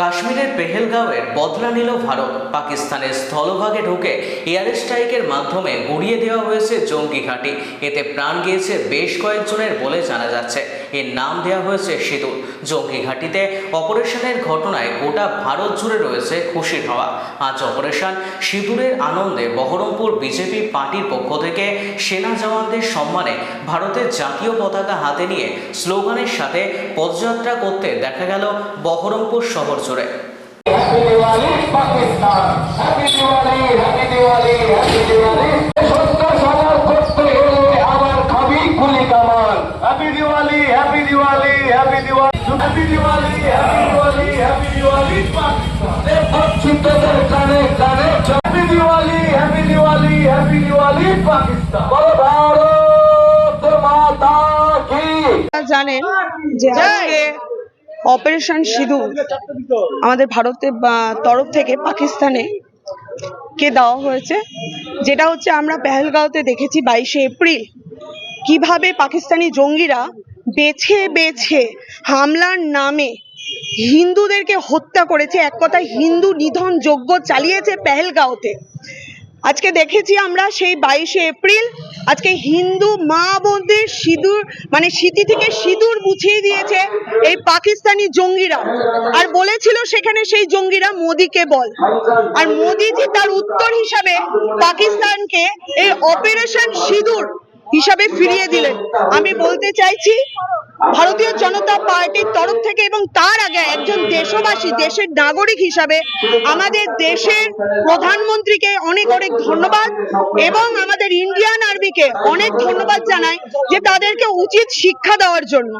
কাশ্মীরের পেহেলগাঁওয়ের বদলা নিল ভারত। পাকিস্তানের স্থলভাগে ঢুকে এয়ার স্ট্রাইকের মাধ্যমে গুড়িয়ে দেওয়া হয়েছে জঙ্গি ঘাঁটি। এতে প্রাণ গিয়েছে বেশ কয়েকজনের বলে জানা যাচ্ছে। এর নাম দেওয়া হয়েছে সিঁদুর। জঙ্গি ঘাঁটিতে অপারেশনের ঘটনায় গোটা ভারত জুড়ে রয়েছে খুশির হওয়া। আজ অপারেশন সিঁদুরের আনন্দে বহরমপুর বিজেপি পার্টির পক্ষ থেকে সেনা জওয়ানদের সম্মানে ভারতের জাতীয় পতাকা হাতে নিয়ে স্লোগানের সাথে পদযাত্রা করতে দেখা গেল বহরমপুর শহর আপনারা জানেন যে আজকে অপারেশন সিঁদুর আমাদের ভারতের তরফ থেকে পাকিস্তানে কে দেওয়া হয়েছে। যেটা হচ্ছে আমরা পেহেলগাঁওতে দেখেছি বাইশে এপ্রিল। কীভাবে পাকিস্তানি জঙ্গিরা বেছে বেছে হামলার নামে হিন্দুদেরকে হত্যা করেছে। এক কথায় হিন্দু নিধন যজ্ঞ চালিয়েছে পেহেলগাঁওতে। আজকে দেখেছি আমরা সেই বাইশে এপ্রিল, আজকে হিন্দু মা বোনদের সিঁদুর মানে স্মৃতি থেকে সিঁদুর মুছিয়ে দিয়েছে এই পাকিস্তানি জঙ্গিরা। আর বলেছিল সেখানে সেই জঙ্গিরা মোদিকে বল। আর মোদিজি তার উত্তর হিসাবে পাকিস্তানকে এই অপারেশন সিঁদুর হিসাবে ফিরিয়ে দিলেন। আমি বলতে চাইছি, ভারতীয় জনতা পার্টির তরফ থেকে এবং তার আগে একজন দেশবাসী, দেশের নাগরিক হিসাবে আমাদের দেশের প্রধানমন্ত্রীকে অনেক অনেক ধন্যবাদ এবং আমাদের ইন্ডিয়ান আর্মিকে অনেক ধন্যবাদ জানাই যে তাদেরকে উচিত শিক্ষা দেওয়ার জন্য।